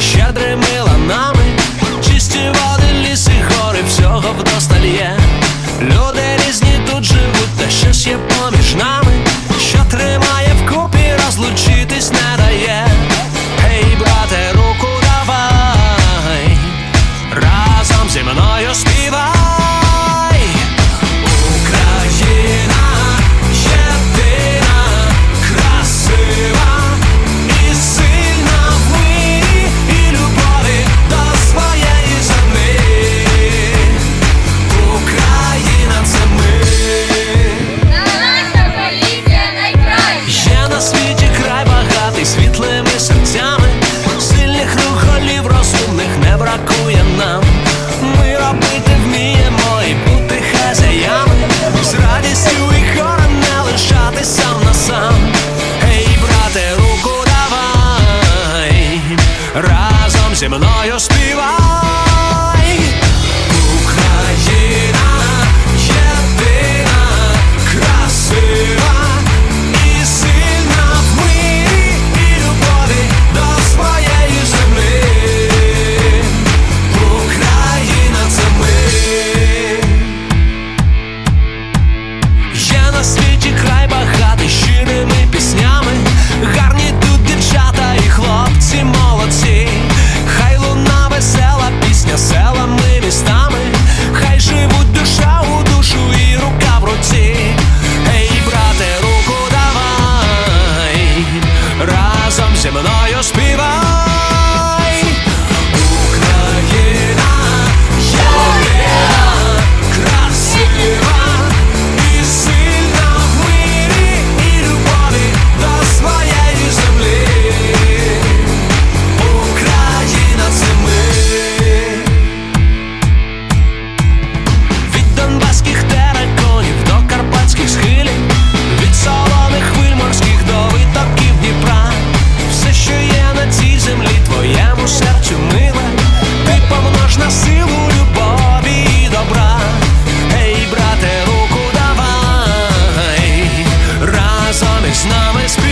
щедрими ланами, чисті води, ліси, гори, всього вдосталь є. Люди різні тут живуть, та щось є. разом зі мною співай. нами спів.